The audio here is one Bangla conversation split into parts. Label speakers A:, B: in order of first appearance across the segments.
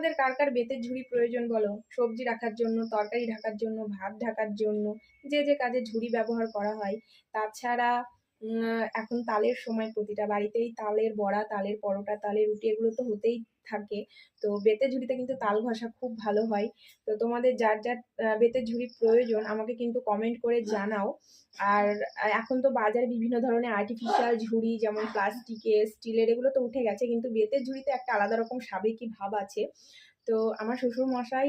A: তোমাদের কার কার বেতের ঝুড়ি প্রয়োজন বলো? সবজি রাখার জন্য, তরকারি ঢাকার জন্য, ভাত ঢাকার জন্য, যে যে কাজে ঝুড়ি ব্যবহার করা হয়। তাছাড়া এখন তালের সময় প্রতিটা বাড়িতেই তালের বড়া, তালের পরোটা, তালের রুটি এগুলো তো হতেই থাকে। তো বেতের ঝুড়িতে কিন্তু তাল ঘষা খুব ভালো হয়। তো তোমাদের যার যার বেতের ঝুড়ি প্রয়োজন আমাকে কিন্তু কমেন্ট করে জানাও। আর এখন তো বাজারে বিভিন্ন ধরনের আর্টিফিশিয়াল ঝুড়ি যেমন প্লাস্টিকের স্টিলের এগুলো তো উঠে গেছে কিন্তু বেতের ঝুড়িতে একটা আলাদা রকম সাবেকি ভাব আছে। তো আমার শ্বশুর মশাই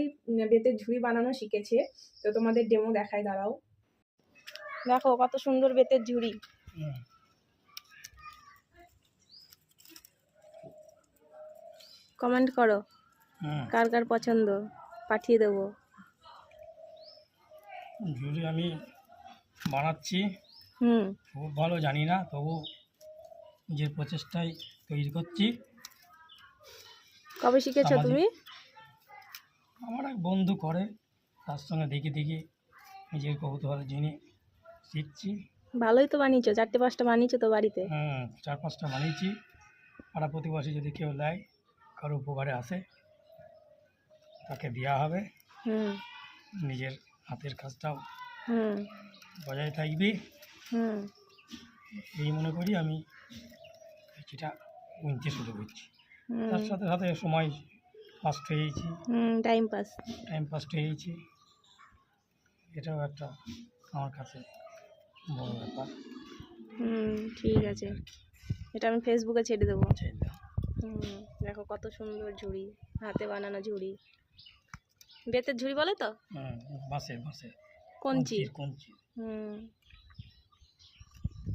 A: বেতের ঝুড়ি বানানো শিখেছে। তো তোমাদের ডেমো দেখায় দাঁড়াও। দেখো কত সুন্দর বেতের ঝুড়ি। কমেন্ট করো। কার কার পছন্দ? পাঠিয়ে দেবো।
B: ঝুড়ি আমি বানাচ্ছি
A: হুম।
B: খুব ভালো জানি না তবু নিজের প্রচেষ্টায় তৈরি করছি।
A: কবে শিখেছো তুমি?
B: আমার এক বন্ধু করে তার সঙ্গে দেখে দেখে নিজের কৌতূহল জেনে শিখছি।
A: ভালোই তো বানিয়েছো চারটে পাঁচটা বানিয়েছো তো বাড়িতে?
B: হুম চার পাঁচটা বানিয়েছি। পাড়া প্রতিবেশী যদি কেউ নেয় কারও উপকারে আসে তাকে দেওয়া হবে।
A: হুম।
B: নিজের হাতের কাজটাও
A: হুম।
B: বজায় থাকবে।
A: হুম।
B: এই মনে করি আমি কিছুটা উনতে শুরু করছি। তার সাথে সাথে সময় পাস হয়েছি।
A: Hmm time pass
B: time pass হয়েছি। এটাও একটা আমার কাছে
A: হুম ঠিক আছে। এটা আমি ফেসবুকে ছেড়ে দেবো। হুম দেখো কত সুন্দর ঝুড়ি হাতে বানানো ঝুড়ি। বেতের ঝুড়ি বলে তো?
B: কঞ্চির। বাসে
A: কঞ্চি
B: কঞ্চি
A: হুম।